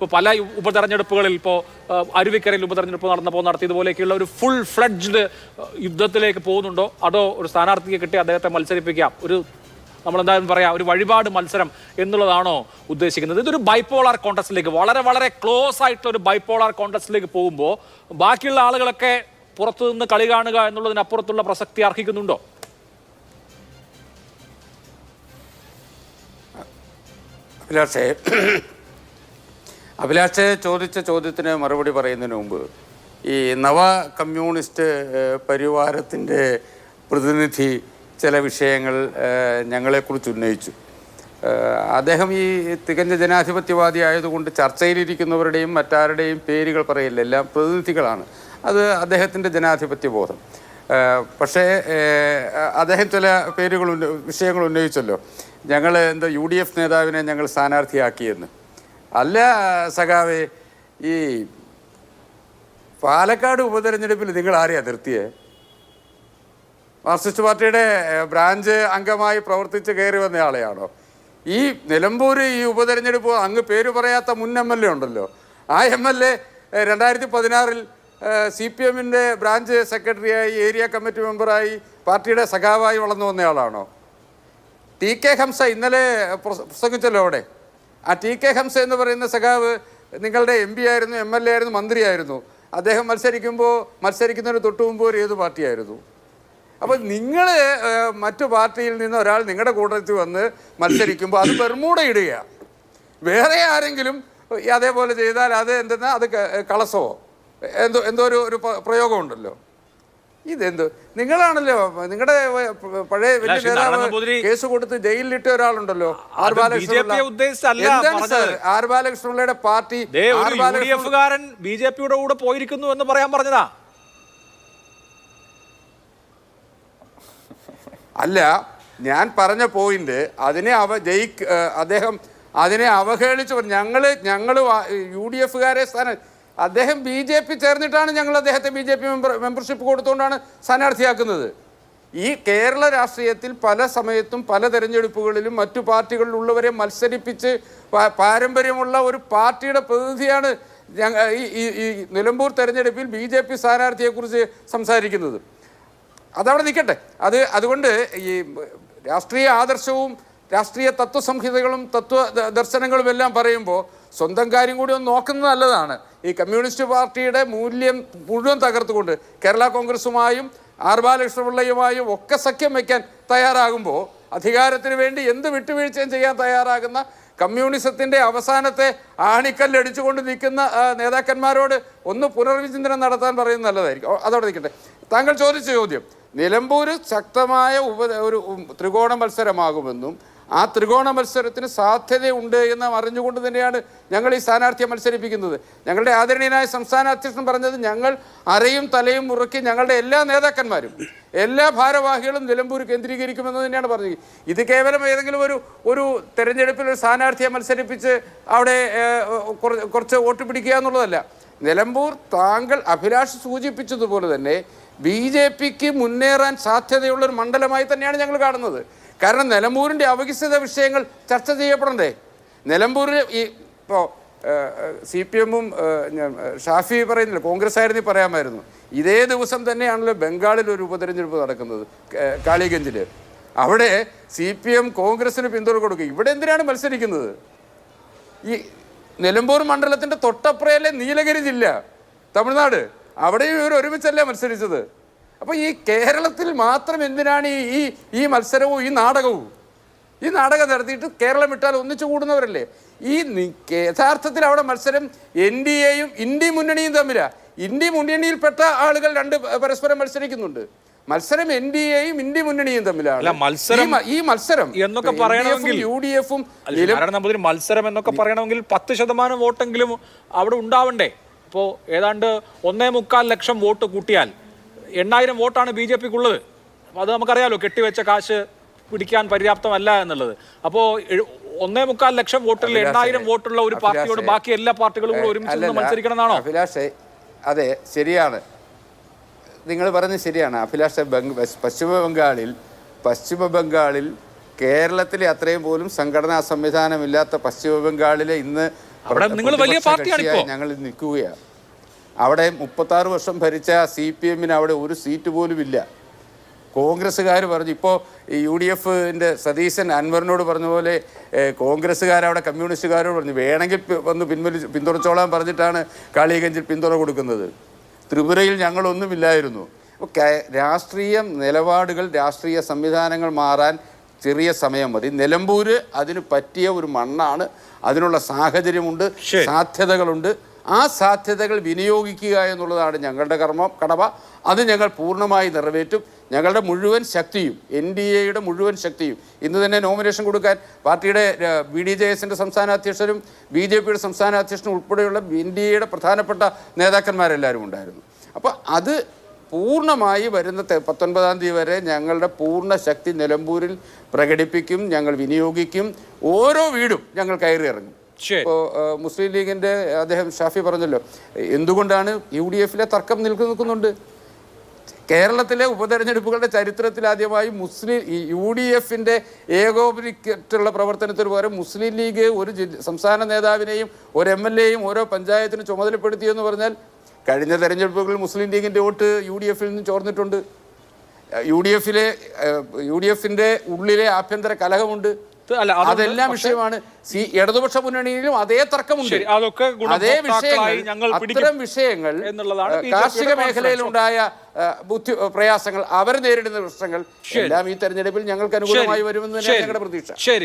ഇപ്പോൾ പല ഉപതെരഞ്ഞെടുപ്പുകളിൽ ഇപ്പോൾ അരുവിക്കരയിൽ ഉപതെരഞ്ഞെടുപ്പ് നടന്നപ്പോൾ നടത്തിയതുപോലെയൊക്കെയുള്ള ഒരു ഫുൾ ഫ്ലഡ്ജ്ഡ് യുദ്ധത്തിലേക്ക് പോകുന്നുണ്ടോ? അതോ ഒരു സ്ഥാനാർത്ഥിയെ കിട്ടി അദ്ദേഹത്തെ മത്സരിപ്പിക്കാം? ഒരു നമ്മൾ എന്തായാലും പറയാം ഒരു വഴിപാട് മത്സരം എന്നുള്ളതാണോ ഉദ്ദേശിക്കുന്നത്? ഇതൊരു ബൈപ്പോളാർ കോൺടസ്റ്റിലേക്ക് വളരെ വളരെ ക്ലോസ് ആയിട്ടുള്ള ഒരു ബൈപ്പോളാർ കോൺടസ്റ്റിലേക്ക് പോകുമ്പോൾ ബാക്കിയുള്ള ആളുകളൊക്കെ പുറത്തു നിന്ന് കളി കാണുക എന്നുള്ളതിനപ്പുറത്തുള്ള പ്രസക്തി അർഹിക്കുന്നുണ്ടോ? അഭിലാഷേ അഭിലാഷെ ചോദിച്ച ചോദ്യത്തിന് മറുപടി പറയുന്നതിന് മുമ്പ് ഈ നവ കമ്മ്യൂണിസ്റ്റ് പരിവാരത്തിന്റെ പ്രതിനിധി ചില വിഷയങ്ങൾ ഞങ്ങളെക്കുറിച്ച് ഉന്നയിച്ചു. അദ്ദേഹം ഈ തികഞ്ഞ ജനാധിപത്യവാദി ആയതുകൊണ്ട് ചർച്ചയിലിരിക്കുന്നവരുടെയും മറ്റാരുടെയും പേരുകൾ പറയില്ല എല്ലാം പ്രതിനിധികളാണ്. അത് അദ്ദേഹത്തിന്റെ ജനാധിപത്യ ബോധം പക്ഷേ അദ്ദേഹം ചില പേരുകൾ വിഷയങ്ങൾ ഉന്നയിച്ചല്ലോ. ഞങ്ങൾ എന്താ യു ഡി എഫ് നേതാവിനെ ഞങ്ങൾ സ്ഥാനാർത്ഥിയാക്കിയെന്ന്. അല്ല സഖാവേ ഈ പാലക്കാട് ഉപതെരഞ്ഞെടുപ്പിൽ നിങ്ങൾ ആരെയാ നിർത്തിയേ മാർക്സിസ്റ്റ് പാർട്ടിയുടെ ബ്രാഞ്ച് അംഗമായി പ്രവർത്തിച്ച് കയറി വന്ന ആളെയാണോ? ഈ നിലമ്പൂർ ഈ ഉപതെരഞ്ഞെടുപ്പ് അങ്ങ് പേര് പറയാത്ത മുൻ എം എൽ എ ഉണ്ടല്ലോ. ആ എം എൽ എ രണ്ടായിരത്തി പതിനാറിൽ സി പി എമ്മിന്റെ ബ്രാഞ്ച് സെക്രട്ടറിയായി ഏരിയ കമ്മിറ്റി മെമ്പറായി പാർട്ടിയുടെ സഖാവായി വളർന്നു വന്നയാളാണോ ടി കെ ഹംസ ഇന്നലെ പ്രസംഗിച്ചല്ലോ അവിടെ. ആ ടി കെ ഹംസ എന്ന് പറയുന്ന സഖാവ് നിങ്ങളുടെ എം പി ആയിരുന്നു എം എൽ എ ആയിരുന്നു മന്ത്രിയായിരുന്നു. അദ്ദേഹം മത്സരിക്കുമ്പോൾ മത്സരിക്കുന്നതിന് തൊട്ട് മുമ്പ് ഒരു ഏത് പാർട്ടിയായിരുന്നു? അപ്പോൾ നിങ്ങൾ മറ്റു പാർട്ടിയിൽ നിന്ന് ഒരാൾ നിങ്ങളുടെ കൂട്ടത്തിൽ വന്ന് മത്സരിക്കുമ്പോൾ അത് ബെർമൂട ഇടുക വേറെ ആരെങ്കിലും അതേപോലെ ചെയ്താൽ അത് എന്തെന്നാൽ അത് കളസോ എന്തോ എന്തോ ഒരു പ്രയോഗമുണ്ടല്ലോ. ഇതെന്തോ? നിങ്ങളാണല്ലോ നിങ്ങളുടെ പഴയ വലിയ നേതാവ് കേസ് കൊടുത്ത് ജയിലിലിട്ട ഒരാളുണ്ടല്ലോ ആർ ബാലകൃഷ്ണ ബാലകൃഷ്ണപിള്ള. ആർ ബാലകൃഷ്ണപിള്ളയുടെ പാർട്ടി ബി ജെ പിയുടെ കൂടെ പോയിരിക്കുന്നു എന്ന് പറയാൻ പറഞ്ഞതാ. അല്ല ഞാൻ പറഞ്ഞ പോയിന്റ് അതിനെ അവ ജയി അദ്ദേഹം അതിനെ അവഹേളിച്ച് ഞങ്ങൾ ഞങ്ങൾ യു ഡി എഫുകാരെ സ്ഥാനം അദ്ദേഹം ബി ജെ പി ചേർന്നിട്ടാണ് ഞങ്ങൾ അദ്ദേഹത്തെ B J P member membership കൊടുത്തുകൊണ്ടാണ് സ്ഥാനാർത്ഥിയാക്കുന്നത്. ഈ കേരള രാഷ്ട്രീയത്തിൽ പല സമയത്തും പല തെരഞ്ഞെടുപ്പുകളിലും മറ്റു പാർട്ടികളിലുള്ളവരെ മത്സരിപ്പിച്ച് പാരമ്പര്യമുള്ള ഒരു പാർട്ടിയുടെ പ്രതിനിധിയാണ് ഞങ്ങൾ ഈ ഈ- നിലമ്പൂർ തെരഞ്ഞെടുപ്പിൽ ബി ജെ പി സ്ഥാനാർത്ഥിയെക്കുറിച്ച് സംസാരിക്കുന്നത്. അതവിടെ നിൽക്കട്ടെ. അത് അതുകൊണ്ട് ഈ രാഷ്ട്രീയ ആദർശവും രാഷ്ട്രീയ തത്വസംഹിതകളും തത്വ ദർശനങ്ങളും എല്ലാം പറയുമ്പോൾ സ്വന്തം കാര്യം കൂടി ഒന്ന് നോക്കുന്നത് നല്ലതാണ്. ഈ കമ്മ്യൂണിസ്റ്റ് പാർട്ടിയുടെ മൂല്യം മുഴുവൻ തകർത്തുകൊണ്ട് കേരള കോൺഗ്രസുമായും ആർ ബാലകൃഷ്ണപിള്ളയുമായും ഒക്കെ സഖ്യം വയ്ക്കാൻ തയ്യാറാകുമ്പോൾ അധികാരത്തിന് വേണ്ടി എന്ത് വിട്ടുവീഴ്ചയും ചെയ്യാൻ തയ്യാറാകുന്ന കമ്മ്യൂണിസത്തിന്റെ അവസാനത്തെ ആണിക്കല്ലടിച്ചുകൊണ്ട് നിൽക്കുന്ന നേതാക്കന്മാരോട് ഒന്ന് പുനർവിചിന്തനം നടത്താൻ പറയുന്നത് നല്ലതായിരിക്കും. അതോടെ നിൽക്കട്ടെ. താങ്കൾ ചോദിച്ച ചോദ്യം നിലമ്പൂർ ശക്തമായ ഉപ ഒരു ത്രികോണ മത്സരമാകുമെന്നും ആ ത്രികോണ മത്സരത്തിന് സാധ്യതയുണ്ട് എന്ന് അറിഞ്ഞുകൊണ്ട് തന്നെയാണ് ഞങ്ങൾ ഈ സ്ഥാനാർത്ഥിയെ മത്സരിപ്പിക്കുന്നത്. ഞങ്ങളുടെ ആദരണീയനായ സംസ്ഥാന അധ്യക്ഷൻ പറഞ്ഞത് ഞങ്ങൾ അരയും തലയും മുറുക്കി ഞങ്ങളുടെ എല്ലാ നേതാക്കന്മാരും എല്ലാ ഭാരവാഹികളും നിലമ്പൂർ കേന്ദ്രീകരിക്കുമെന്ന് തന്നെയാണ് പറഞ്ഞത്. ഇത് കേവലം ഏതെങ്കിലും ഒരു ഒരു തെരഞ്ഞെടുപ്പിൽ ഒരു സ്ഥാനാർത്ഥിയെ മത്സരിപ്പിച്ച് അവിടെ കുറച്ച് വോട്ട് പിടിക്കുക എന്നുള്ളതല്ല. നിലമ്പൂർ താങ്കൾ അഭിലാഷ് സൂചിപ്പിച്ചതുപോലെ തന്നെ ബി ജെ പിക്ക് മുന്നേറാൻ സാധ്യതയുള്ള ഒരു മണ്ഡലമായി തന്നെയാണ് ഞങ്ങൾ കാണുന്നത്. കാരണം നിലമ്പൂരിന്റെ അവികസിത വിഷയങ്ങൾ ചർച്ച ചെയ്യപ്പെടണ്ടേ? നിലമ്പൂരിൽ ഈ ഇപ്പോൾ സി പി എമ്മും ഷാഫി പറയുന്നില്ല കോൺഗ്രസ് ആയിരുന്നു പറയാമായിരുന്നു. ഇതേ ദിവസം തന്നെയാണല്ലോ ബംഗാളിൽ ഒരു ഉപതെരഞ്ഞെടുപ്പ് നടക്കുന്നത് കാളിഗഞ്ചിൽ അവിടെ സി പി എം കോൺഗ്രസിന് പിന്തുണ കൊടുക്കും ഇവിടെ എന്തിനാണ് മത്സരിക്കുന്നത്? ഈ നിലമ്പൂർ മണ്ഡലത്തിന്റെ തൊട്ടപ്പുറയല്ലേ നീലഗിരി ജില്ല തമിഴ്നാട്? അവിടെയും ഇവർ ഒരുമിച്ചല്ലേ മത്സരിച്ചത്? അപ്പോൾ ഈ കേരളത്തിൽ മാത്രം എന്തിനാണ് ഈ ഈ ഈ മത്സരവും ഈ നാടകവും? ഈ നാടകം നടത്തിയിട്ട് കേരളം വിട്ടാൽ ഒന്നിച്ചു കൂടുന്നവരല്ലേ? ഈ യഥാർത്ഥത്തിൽ അവിടെ മത്സരം എൻ ഡി എയും ഇന്ത്യ മുന്നണിയും തമ്മിലാണ് ഇന്ത്യ മുന്നണിയിൽപ്പെട്ട ആളുകൾ രണ്ട് പരസ്പരം മത്സരിക്കുന്നുണ്ട്. മത്സരം എൻ ഡി എയും ഇന്ത്യ മുന്നണിയും തമ്മിലാണ്. മത്സരം ഈ മത്സരം എന്നൊക്കെ പറയണമെങ്കിൽ- യു ഡി എഫും മത്സരം എന്നൊക്കെ പറയണമെങ്കിൽ പത്ത് ശതമാനം വോട്ടെങ്കിലും അവിടെ ഉണ്ടാവണ്ടേ? ഇപ്പോൾ ഏതാണ്ട് ഒന്നേ മുക്കാൽ ലക്ഷം വോട്ട് കൂട്ടിയാൽ എണ്ണായിരം വോട്ടാണ് ബി ജെ പിക്കുള്ളത്. അപ്പോൾ അത് നമുക്കറിയാലോ കെട്ടിവെച്ച കാശ് പിടിക്കാൻ പര്യാപ്തമല്ല എന്നുള്ളത്. അപ്പോൾ ഒന്നേ മുക്കാൽ ലക്ഷം വോട്ടിൽ എണ്ണായിരം വോട്ടുള്ള ഒരു പാർട്ടിയോട് ബാക്കി എല്ലാ പാർട്ടികളും കൂടെ ഒരുമിച്ച് നിന്ന് അല്ലല്ല, മത്സരിക്കണം എന്നാണോ അഭിലാഷേ അതെ ശരിയാണ്. നിങ്ങൾ പറഞ്ഞത് ശരിയാണ്. അഭിലാഷ പശ്ചിമ ബംഗാളിൽ പശ്ചിമ ബംഗാളിൽ കേരളത്തിലെ അത്രയും പോലും സംഘടനാ സംവിധാനമില്ലാത്ത പശ്ചിമ ബംഗാളിലെ ഇന്ന് ഞങ്ങൾ നിൽക്കുകയാണ്. അവിടെ മുപ്പത്താറ് വർഷം ഭരിച്ച സി പി എമ്മിന് അവിടെ ഒരു സീറ്റ് പോലും ഇല്ല. കോൺഗ്രസ്സുകാർ പറഞ്ഞു ഇപ്പോൾ ഈ യു ഡി എഫിന്റെ സതീശൻ അൻവറിനോട് പറഞ്ഞ പോലെ കോൺഗ്രസ്സുകാരവിടെ കമ്മ്യൂണിസ്റ്റുകാരോട് പറഞ്ഞു വേണമെങ്കിൽ വന്ന് പിൻവലി പിന്തുണച്ചോളാൻ പറഞ്ഞിട്ടാണ് കാളിയഗഞ്ചിൽ പിന്തുണ കൊടുക്കുന്നത്. ത്രിപുരയിൽ ഞങ്ങളൊന്നുമില്ലായിരുന്നു. അപ്പോൾ രാഷ്ട്രീയ നിലപാടുകൾ രാഷ്ട്രീയ സംവിധാനങ്ങൾ മാറാൻ ചെറിയ സമയം മതി. നിലമ്പൂര് അതിന് പറ്റിയ ഒരു മണ്ണാണ്. അതിനുള്ള സാഹചര്യമുണ്ട്. സാധ്യതകളുണ്ട്. ആ സാധ്യതകൾ വിനിയോഗിക്കുക എന്നുള്ളതാണ് ഞങ്ങളുടെ കർമ്മ കടമ. അത് ഞങ്ങൾ പൂർണമായി നിറവേറ്റും. ഞങ്ങളുടെ മുഴുവൻ ശക്തിയും എൻ ഡി എയുടെ മുഴുവൻ ശക്തിയും ഇന്ന് തന്നെ നോമിനേഷൻ കൊടുക്കാൻ പാർട്ടിയുടെ ബി ഡി ജെ എസിന്റെ സംസ്ഥാന അധ്യക്ഷനും ബി ജെ പിയുടെ സംസ്ഥാന അധ്യക്ഷനും ഉൾപ്പെടെയുള്ള എൻ ഡി എയുടെ പ്രധാനപ്പെട്ട നേതാക്കന്മാരെല്ലാവരും ഉണ്ടായിരുന്നു. അപ്പോൾ അത് പൂർണമായി വരുന്ന പത്തൊൻപതാം തീയതി വരെ ഞങ്ങളുടെ പൂർണ ശക്തി നിലമ്പൂരിൽ പ്രകടിപ്പിക്കും ഞങ്ങൾ വിനിയോഗിക്കും. ഓരോ വീടും ഞങ്ങൾ കയറി ഇറങ്ങും. ശരി ഇപ്പോൾ മുസ്ലിം ലീഗിന്റെ അദ്ദേഹം ഷാഫി പറഞ്ഞല്ലോ എന്തുകൊണ്ടാണ് യു ഡി എഫിലെ തർക്കം നിൽക്കു നിൽക്കുന്നുണ്ട്? കേരളത്തിലെ ഉപതെരഞ്ഞെടുപ്പുകളുടെ ചരിത്രത്തിൽ ആദ്യമായി മുസ്ലിം യു ഡി എഫിന്റെ ഏകോപനിക്കുള്ള പ്രവർത്തനത്തിന് പകരം മുസ്ലിം ലീഗ് ഒരു സംസ്ഥാന നേതാവിനെയും ഒരു എം എൽ എയും ഓരോ പഞ്ചായത്തിനും ചുമതലപ്പെടുത്തിയെന്ന് പറഞ്ഞാൽ കഴിഞ്ഞ തെരഞ്ഞെടുപ്പുകളിൽ മുസ്ലിം ലീഗിന്റെ വോട്ട് യു ഡി എഫിൽ നിന്ന് ചോർന്നിട്ടുണ്ട്. യു ഡി എഫിലെ യു ഡി എഫിന്റെ ഉള്ളിലെ ആഭ്യന്തര കലഹമുണ്ട്. അതെല്ലാം വിഷയമാണ്. സി ഇടതുപക്ഷ മുന്നണിയിലും അതേ തർക്കമുണ്ട്. അതൊക്കെ അതേ വിഷയങ്ങൾ അത്തരം വിഷയങ്ങൾ കാർഷിക. മേഖലയിലുണ്ടായ ബുദ്ധി പ്രയാസങ്ങൾ അവർ നേരിടുന്ന പ്രശ്നങ്ങൾ എല്ലാം ഈ തെരഞ്ഞെടുപ്പിൽ ഞങ്ങൾക്ക് അനുകൂലമായി വരുമെന്ന് തന്നെയാണ് ഞങ്ങളുടെ പ്രതീക്ഷ.